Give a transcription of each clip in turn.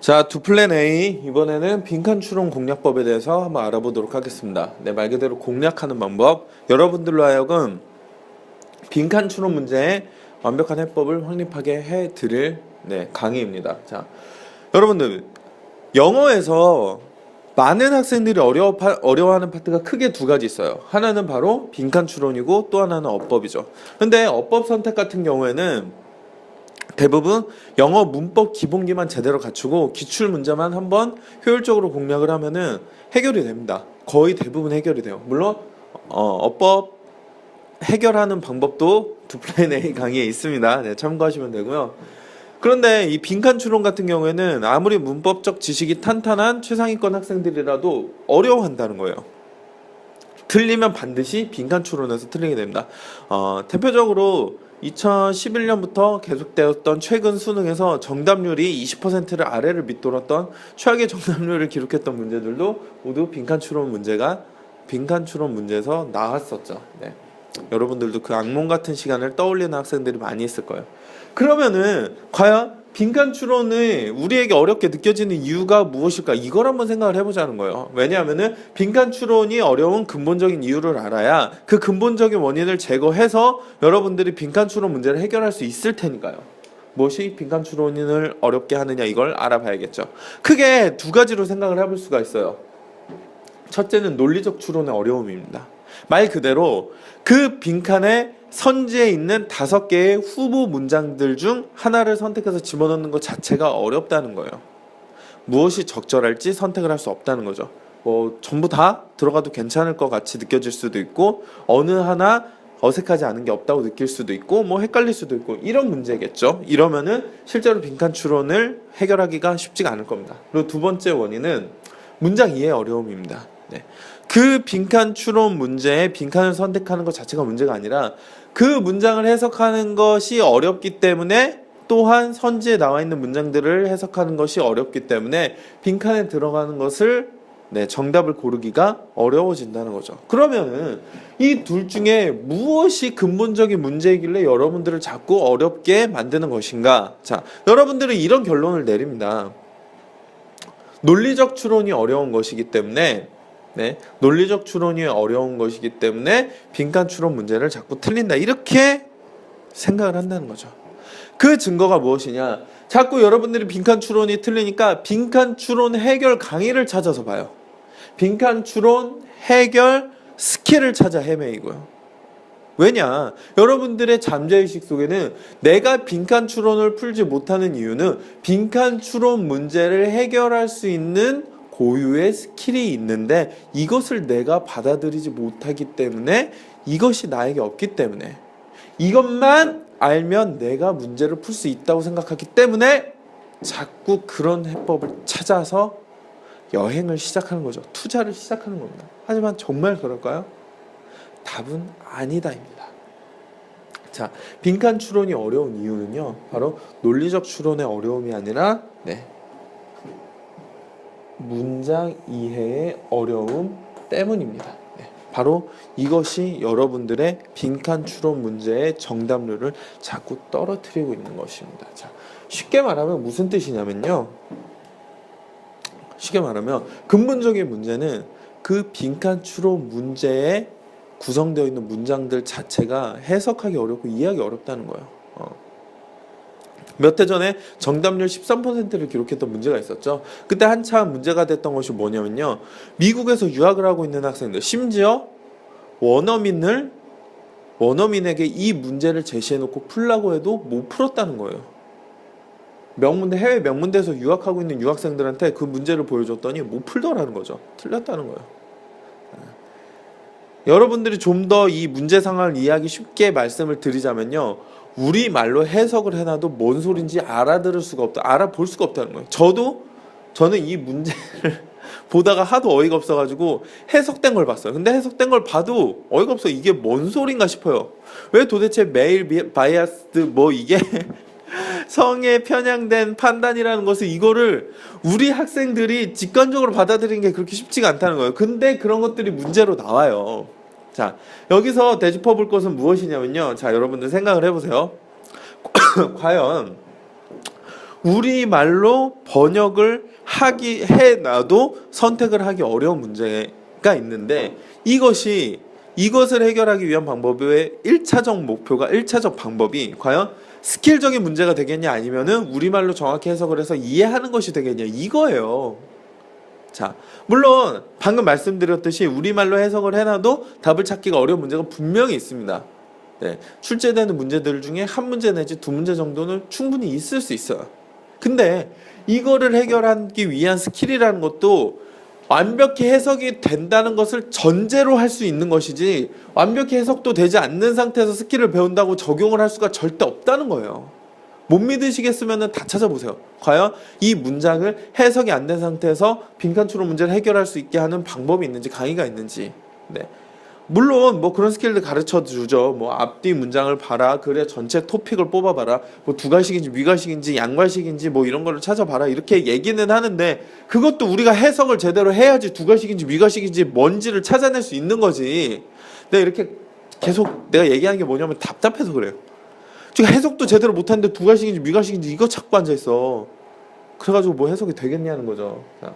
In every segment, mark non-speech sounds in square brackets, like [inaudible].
자, 두 플랜 A 이번에는 빈칸 추론 공략법에 대해서 한번 알아보도록 하겠습니다. 네, 말 그대로 공략하는 방법. 여러분들로 하여금 빈칸 추론 문제에 완벽한 해법을 확립하게 해 드릴 네, 강의입니다. 자, 여러분들 영어에서 많은 학생들이 어려워 어려워하는 파트가 크게 두 가지 있어요. 하나는 바로 빈칸 추론이고 또 하나는 어법이죠. 근데 어법 선택 같은 경우에는 대부분 영어 문법 기본기만 제대로 갖추고 기출 문제만 한번 효율적으로 공략을 하면은 해결이 됩니다. 거의 대부분 해결이 돼요. 물론 어, 어법 해결하는 방법도 두 플랜 A 강의에 있습니다. 네, 참고하시면 되고요. 그런데 이 빈칸 추론 같은 경우에는 아무리 문법적 지식이 탄탄한 최상위권 학생들이라도 어려워한다는 거예요. 틀리면 반드시 빈칸 추론에서 틀리게 됩니다. 어, 대표적으로 2011년부터 계속되었던 최근 수능에서 정답률이 20%를 아래를 밑돌았던 최악의 정답률을 기록했던 문제들도 모두 빈칸 추론 문제가 빈칸 추론 문제에서 나왔었죠. 네. 여러분들도 그 악몽 같은 시간을 떠올리는 학생들이 많이 있을 거예요. 그러면은 과연 빈칸 추론이 우리에게 어렵게 느껴지는 이유가 무엇일까? 이걸 한번 생각을 해보자는 거예요. 왜냐하면은 빈칸 추론이 어려운 근본적인 이유를 알아야 그 근본적인 원인을 제거해서 여러분들이 빈칸 추론 문제를 해결할 수 있을 테니까요. 무엇이 빈칸 추론을 어렵게 하느냐 이걸 알아봐야겠죠. 크게 두 가지로 생각을 해볼 수가 있어요. 첫째는 논리적 추론의 어려움입니다. 말 그대로 그 빈칸에 선지에 있는 다섯 개의 후보 문장들 중 하나를 선택해서 집어넣는 것 자체가 어렵다는 거예요. 무엇이 적절할지 선택을 할 수 없다는 거죠. 뭐 전부 다 들어가도 괜찮을 것 같이 느껴질 수도 있고 어느 하나 어색하지 않은 게 없다고 느낄 수도 있고 뭐 헷갈릴 수도 있고 이런 문제겠죠. 이러면은 실제로 빈칸 추론을 해결하기가 쉽지가 않을 겁니다. 그리고 두 번째 원인은 문장 이해 어려움입니다. 네. 그 빈칸 추론 문제에 빈칸을 선택하는 것 자체가 문제가 아니라 그 문장을 해석하는 것이 어렵기 때문에 또한 선지에 나와 있는 문장들을 해석하는 것이 어렵기 때문에 빈칸에 들어가는 것을 네, 정답을 고르기가 어려워진다는 거죠. 그러면은 이 둘 중에 무엇이 근본적인 문제이길래 여러분들을 자꾸 어렵게 만드는 것인가? 자, 여러분들은 이런 결론을 내립니다. 논리적 추론이 어려운 것이기 때문에 네, 논리적 추론이 어려운 것이기 때문에 빈칸 추론 문제를 자꾸 틀린다. 이렇게 생각을 한다는 거죠. 그 증거가 무엇이냐? 자꾸 여러분들이 빈칸 추론이 틀리니까 빈칸 추론 해결 강의를 찾아서 봐요. 빈칸 추론 해결 스킬을 찾아 헤매이고요. 왜냐? 여러분들의 잠재의식 속에는 내가 빈칸 추론을 풀지 못하는 이유는 빈칸 추론 문제를 해결할 수 있는 고유의 스킬이 있는데 이것을 내가 받아들이지 못하기 때문에 이것이 나에게 없기 때문에 이것만 알면 내가 문제를 풀 수 있다고 생각하기 때문에 자꾸 그런 해법을 찾아서 여행을 시작하는 거죠. 투자를 시작하는 겁니다. 하지만 정말 그럴까요? 답은 아니다입니다. 자, 빈칸 추론이 어려운 이유는요. 바로 논리적 추론의 어려움이 아니라 네. 문장 이해의 어려움 때문입니다. 네. 바로 이것이 여러분들의 빈칸 추론 문제의 정답률을 자꾸 떨어뜨리고 있는 것입니다. 자, 쉽게 말하면 무슨 뜻이냐면요. 쉽게 말하면 근본적인 문제는 그 빈칸 추론 문제에 구성되어 있는 문장들 자체가 해석하기 어렵고 이해하기 어렵다는 거예요. 어. 몇 해 전에 정답률 13%를 기록했던 문제가 있었죠. 그때 한참 문제가 됐던 것이 뭐냐면요. 미국에서 유학을 하고 있는 학생들, 심지어 원어민을 원어민에게 이 문제를 제시해놓고 풀라고 해도 못 풀었다는 거예요. 명문대 해외 명문대에서 유학하고 있는 유학생들한테 그 문제를 보여줬더니 못 풀더라는 거죠. 틀렸다는 거예요. 여러분들이 좀 더 이 문제 상황을 이해하기 쉽게 말씀을 드리자면요. 우리 말로 해석을 해놔도 뭔 소린지 알아들을 수가 없다. 알아볼 수가 없다는 거예요. 저도 저는 이 문제를 [laughs] 보다가 하도 어이가 없어가지고 해석된 걸 봤어요. 근데 해석된 걸 봐도 어이가 없어. 이게 뭔 소린가 싶어요. 왜 도대체 메일 비- 바이아스드 뭐 이게 [laughs] 성에 편향된 판단이라는 것을 이거를 우리 학생들이 직관적으로 받아들이는 게 그렇게 쉽지가 않다는 거예요. 근데 그런 것들이 문제로 나와요. 자, 여기서 되짚어 볼 것은 무엇이냐면요. 자, 여러분들 생각을 해보세요. [coughs] 과연 우리 말로 번역을 하기 해놔도 선택을 하기 어려운 문제가 있는데 이것이 이것을 해결하기 위한 방법의 1차적 목표가 1차적 방법이 과연 스킬적인 문제가 되겠냐 아니면은 우리말로 정확히 해석을 해서 이해하는 것이 되겠냐 이거예요. 자, 물론 방금 말씀드렸듯이 우리말로 해석을 해놔도 답을 찾기가 어려운 문제가 분명히 있습니다. 네, 출제되는 문제들 중에 한 문제 내지 두 문제 정도는 충분히 있을 수 있어요. 근데 이거를 해결하기 위한 스킬이라는 것도 완벽히 해석이 된다는 것을 전제로 할 수 있는 것이지 완벽히 해석도 되지 않는 상태에서 스킬을 배운다고 적용을 할 수가 절대 없다는 거예요. 못 믿으시겠으면 다 찾아보세요. 과연 이 문장을 해석이 안 된 상태에서 빈칸 추론 문제를 해결할 수 있게 하는 방법이 있는지 강의가 있는지. 네. 물론 뭐 그런 스킬들 가르쳐 주죠. 뭐 앞뒤 문장을 봐라. 그래 전체 토픽을 뽑아 봐라. 뭐 두가식인지 위가식인지 양가식인지 뭐 이런 거를 찾아봐라. 이렇게 얘기는 하는데 그것도 우리가 해석을 제대로 해야지 두가식인지 위가식인지 뭔지를 찾아낼 수 있는 거지. 내가 이렇게 계속 내가 얘기하는 게 뭐냐면 답답해서 그래요. 지금 해석도 제대로 못하는데 두가식인지 위가식인지 이거 찾고 앉아 있어. 그래가지고 뭐 해석이 되겠냐는 거죠. 자.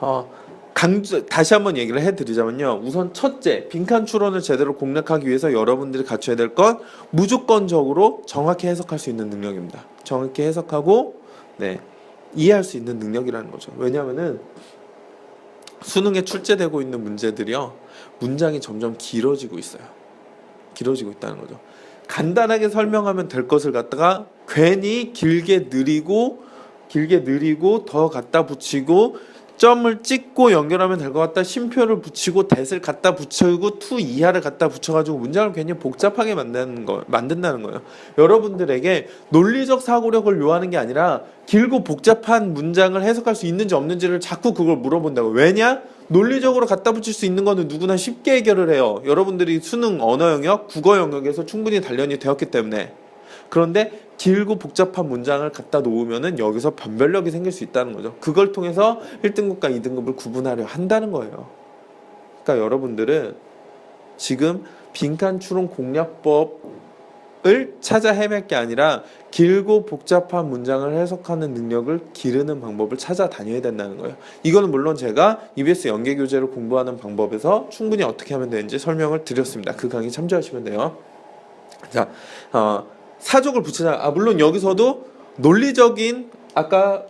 어, 강조 다시 한번 얘기를 해드리자면요. 우선 첫째 빈칸 추론을 제대로 공략하기 위해서 여러분들이 갖춰야 될 건 무조건적으로 정확히 해석할 수 있는 능력입니다. 정확히 해석하고 네 이해할 수 있는 능력이라는 거죠. 왜냐하면은 수능에 출제되고 있는 문제들이요 문장이 점점 길어지고 있어요. 길어지고 있다는 거죠. 간단하게 설명하면 될 것을 갖다가 괜히 길게 느리고 길게 느리고 더 갖다 붙이고 점을 찍고 연결하면 될 것 같다 쉼표를 붙이고 대을 갖다 붙이고 투 이하를 갖다 붙여가지고 문장을 괜히 복잡하게 만드는 거 만든다는 거예요. 여러분들에게 논리적 사고력을 요하는 게 아니라 길고 복잡한 문장을 해석할 수 있는지 없는지를 자꾸 그걸 물어본다고. 왜냐? 논리적으로 갖다 붙일 수 있는 거는 누구나 쉽게 해결을 해요. 여러분들이 수능 언어 영역, 국어 영역에서 충분히 단련이 되었기 때문에. 그런데 길고 복잡한 문장을 갖다 놓으면은 여기서 변별력이 생길 수 있다는 거죠. 그걸 통해서 1등급과 2등급을 구분하려 한다는 거예요. 그러니까 여러분들은 지금 빈칸 추론 공략법 을 찾아 헤맬 게 아니라 길고 복잡한 문장을 해석하는 능력을 기르는 방법을 찾아 다녀야 된다는 거예요. 이거는 물론 제가 EBS 연계 교재를 공부하는 방법에서 충분히 어떻게 하면 되는지 설명을 드렸습니다. 그 강의 참조하시면 돼요. 자, 어, 사족을 붙이자. 아 물론 여기서도 논리적인 아까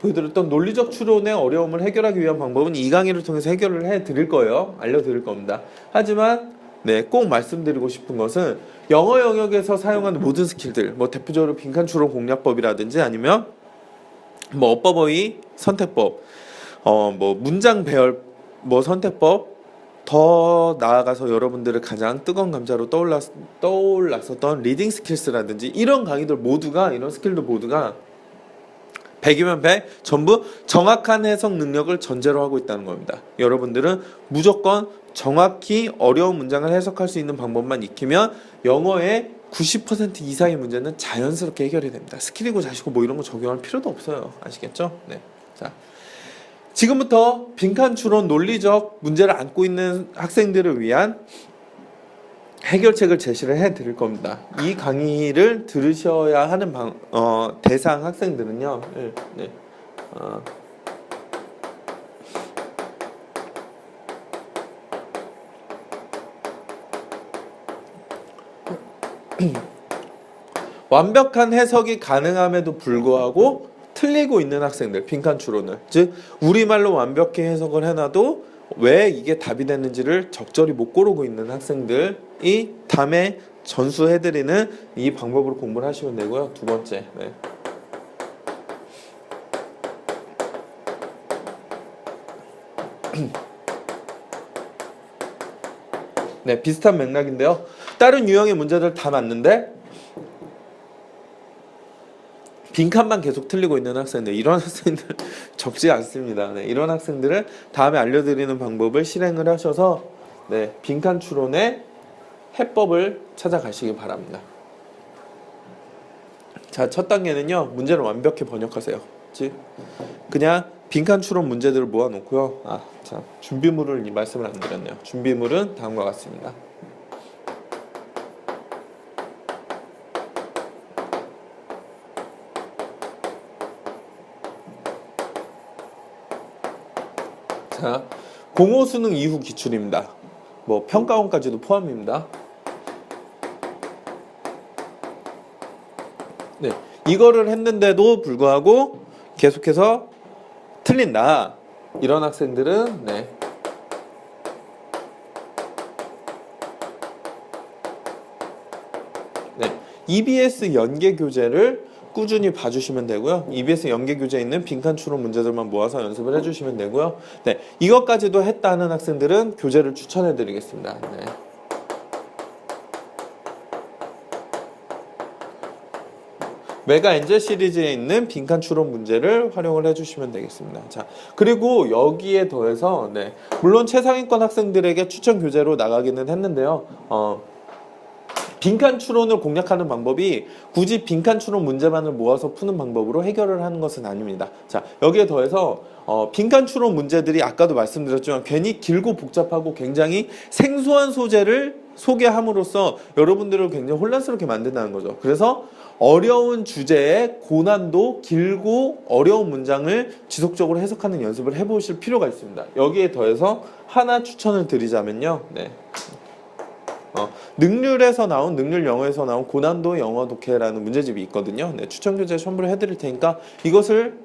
보여드렸던 논리적 추론의 어려움을 해결하기 위한 방법은 이 강의를 통해서 해결을 해 드릴 거예요. 알려 드릴 겁니다. 하지만 네, 꼭 말씀드리고 싶은 것은 영어 영역에서 사용하는 모든 스킬들, 뭐 대표적으로 빈칸 추론 공략법이라든지 아니면 뭐 어법어의 선택법, 어 뭐 문장 배열 뭐 선택법 더 나아가서 여러분들을 가장 뜨거운 감자로 떠올랐, 떠올랐었던 리딩 스킬스라든지 이런 강의들 모두가 이런 스킬들 모두가 100이면 100 전부 정확한 해석 능력을 전제로 하고 있다는 겁니다. 여러분들은 무조건 정확히 어려운 문장을 해석할 수 있는 방법만 익히면 영어의 90% 이상의 문제는 자연스럽게 해결이 됩니다. 스킬이고 자시고 뭐 이런 거 적용할 필요도 없어요. 아시겠죠? 네. 자. 지금부터 빈칸 추론 논리적 문제를 안고 있는 학생들을 위한 해결책을 제시를 해 드릴 겁니다. 이 강의를 들으셔야 하는 방, 어, 대상 학생들은요. 네, 네. 어. [clears throat] 완벽한 해석이 가능함에도 불구하고 틀리고 있는 학생들 빈칸 추론을 즉 우리말로 완벽히 해석을 해놔도 왜 이게 답이 됐는지를 적절히 못 고르고 있는 학생들이 다음에 전수해드리는 이 방법으로 공부를 하시면 되고요 두 번째 네. [clears throat] 네 비슷한 맥락인데요 다른 유형의 문제들 다 맞는데 빈칸만 계속 틀리고 있는 학생들 이런 [laughs] 학생들 적지 않습니다. 네, 이런 학생들은 다음에 알려드리는 방법을 실행을 하셔서 네, 빈칸 추론의 해법을 찾아가시기 바랍니다. 자, 첫 단계는요. 문제를 완벽히 번역하세요. 즉 그냥 빈칸 추론 문제들을 모아놓고요. 아, 자, 준비물을 이 말씀을 안 드렸네요. 준비물은 다음과 같습니다. 자, 공호 수능 이후 기출입니다. 뭐 평가원까지도 포함입니다. 네, 이거를 했는데도 불구하고 계속해서 틀린다. 이런 학생들은 네. 네, EBS 연계 교재를 꾸준히 봐주시면 되고요. EBS 연계 교재에 있는 빈칸 추론 문제들만 모아서 연습을 해주시면 되고요. 네, 이것까지도 했다는 학생들은 교재를 추천해드리겠습니다. 네. 메가 엔젤 시리즈에 있는 빈칸 추론 문제를 활용을 해주시면 되겠습니다. 자, 그리고 여기에 더해서, 네, 물론 최상위권 학생들에게 추천 교재로 나가기는 했는데요. 어, 빈칸 추론을 공략하는 방법이 굳이 빈칸 추론 문제만을 모아서 푸는 방법으로 해결을 하는 것은 아닙니다. 자, 여기에 더해서 어, 빈칸 추론 문제들이 아까도 말씀드렸지만 괜히 길고 복잡하고 굉장히 생소한 소재를 소개함으로써 여러분들을 굉장히 혼란스럽게 만든다는 거죠. 그래서 어려운 주제에 고난도 길고 어려운 문장을 지속적으로 해석하는 연습을 해보실 필요가 있습니다. 여기에 더해서 하나 추천을 드리자면요. 네. 어, 능률에서 나온 능률 영어에서 나온 고난도 영어 독해라는 문제집이 있거든요. 네, 추천 교재 첨부를 해드릴 테니까 이것을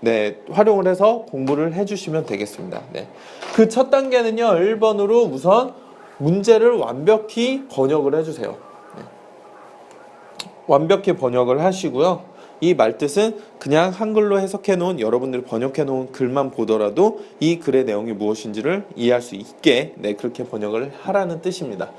네, 활용을 해서 공부를 해주시면 되겠습니다. 네. 그 첫 단계는요, 1번으로 우선 문제를 완벽히 번역을 해주세요. 네. 완벽히 번역을 하시고요. 이 말뜻은 그냥 한글로 해석해 놓은 여러분들이 번역해 놓은 글만 보더라도 이 글의 내용이 무엇인지를 이해할 수 있게 네, 그렇게 번역을 하라는 뜻입니다.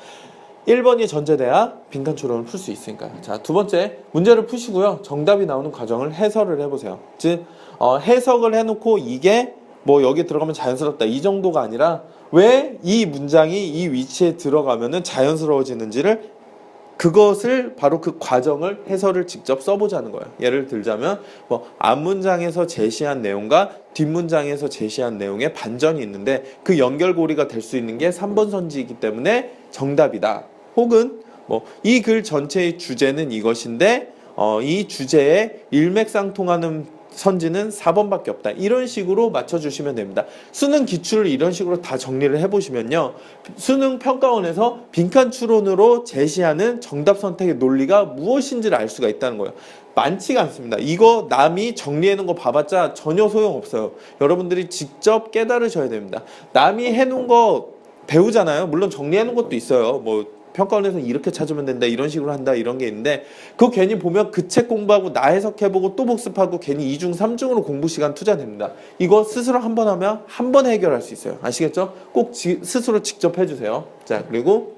1번이 전제돼야 빈칸 추론을 풀 수 있으니까요. 자, 두 번째 문제를 푸시고요. 정답이 나오는 과정을 해설을 해보세요. 즉 어, 해석을 해놓고 이게 뭐 여기 들어가면 자연스럽다 이 정도가 아니라 왜 이 문장이 이 위치에 들어가면은 자연스러워지는지를 그것을 바로 그 과정을 해설을 직접 써보자는 거예요. 예를 들자면 뭐 앞문장에서 제시한 내용과 뒷문장에서 제시한 내용에 반전이 있는데 그 연결고리가 될 수 있는 게 3번 선지이기 때문에 정답이다. 혹은 뭐 이 글 전체의 주제는 이것인데 어, 이 주제에 일맥상통하는 선지는 4번밖에 없다. 이런 식으로 맞춰주시면 됩니다. 수능 기출을 이런 식으로 다 정리를 해보시면요. 수능 평가원에서 빈칸 추론으로 제시하는 정답 선택의 논리가 무엇인지를 알 수가 있다는 거예요. 많지가 않습니다. 이거 남이 정리해놓은 거 봐봤자 전혀 소용없어요. 여러분들이 직접 깨달으셔야 됩니다. 남이 해놓은 거 배우잖아요. 물론 정리해놓은 것도 있어요. 뭐 평가원에서 이렇게 찾으면 된다 이런 식으로 한다 이런 게 있는데 그거 괜히 보면 그 책 공부하고 나 해석해보고 또 복습하고 괜히 2중 3중으로 공부 시간 투자됩니다. 이거 스스로 한 번 하면 한 번에 해결할 수 있어요. 아시겠죠? 꼭 지- 스스로 직접 해주세요. 자 그리고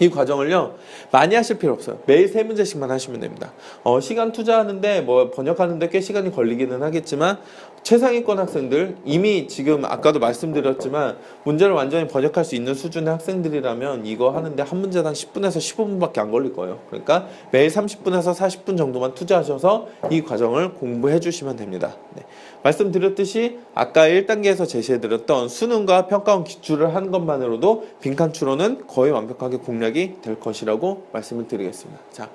이 과정을요 많이 하실 필요 없어요. 매일 세 문제씩만 하시면 됩니다. 어, 시간 투자하는데 뭐 번역하는데 꽤 시간이 걸리기는 하겠지만 최상위권 학생들 이미 지금 아까도 말씀드렸지만 문제를 완전히 번역할 수 있는 수준의 학생들이라면 이거 하는데 한 문제당 10분에서 15분밖에 안 걸릴 거예요 그러니까 매일 30분에서 40분 정도만 투자하셔서 이 과정을 공부해 주시면 됩니다 네. 말씀드렸듯이 아까 1단계에서 제시해드렸던 수능과 평가원 기출을 한 것만으로도 빈칸 추론은 거의 완벽하게 공략이 될 것이라고 말씀을 드리겠습니다. 자,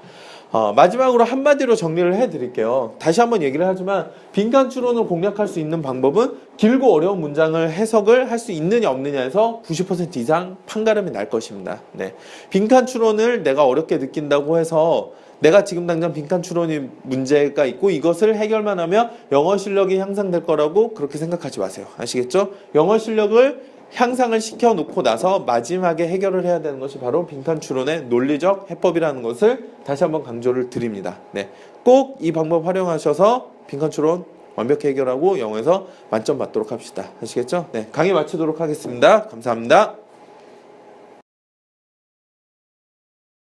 어, 마지막으로 한마디로 정리를 해드릴게요. 다시 한번 얘기를 하지만 빈칸 추론을 공략할 수 있는 방법은 길고 어려운 문장을 해석을 할 수 있느냐 없느냐에서 90% 이상 판가름이 날 것입니다. 네. 빈칸 추론을 내가 어렵게 느낀다고 해서 내가 지금 당장 빈칸 추론이 문제가 있고 이것을 해결만 하면 영어 실력이 향상될 거라고 그렇게 생각하지 마세요. 아시겠죠? 영어 실력을 향상을 시켜 놓고 나서 마지막에 해결을 해야 되는 것이 바로 빈칸 추론의 논리적 해법이라는 것을 다시 한번 강조를 드립니다. 네. 꼭 이 방법 활용하셔서 빈칸 추론 완벽히 해결하고 영어에서 만점 받도록 합시다. 아시겠죠? 네. 강의 마치도록 하겠습니다. 감사합니다.